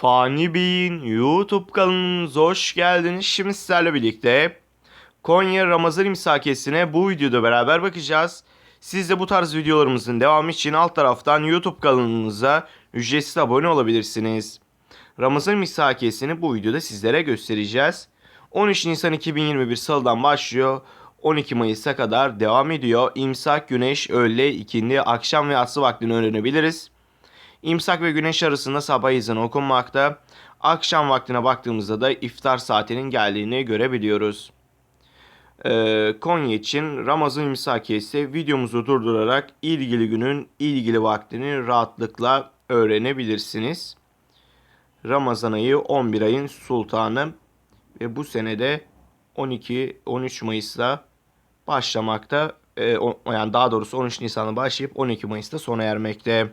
Fani Bey'in YouTube kanalımıza hoş geldiniz. Şimdi sizlerle birlikte Konya Ramazan imsakesine bu videoda beraber bakacağız. Siz de bu tarz videolarımızın devamı için alt taraftan YouTube kanalımıza ücretsiz abone olabilirsiniz. Ramazan imsakesini bu videoda sizlere göstereceğiz. 13 Nisan 2021 Salı'dan başlıyor. 12 Mayıs'a kadar devam ediyor. İmsak, güneş, öğle, ikindi, akşam ve yatsı vaktini öğrenebiliriz. İmsak ve güneş arasında sabah ezanı okunmakta. Akşam vaktine baktığımızda da iftar saatinin geldiğini görebiliyoruz. Ee, Konya için Ramazan imsakiyesi videomuzu durdurarak ilgili günün ilgili vaktini rahatlıkla öğrenebilirsiniz. Ramazan ayı 11 ayın sultanı ve bu senede 12-13 Mayıs'ta başlamakta. Ee, o- yani daha doğrusu 13 Nisan'da başlayıp 12 Mayıs'ta sona ermekte.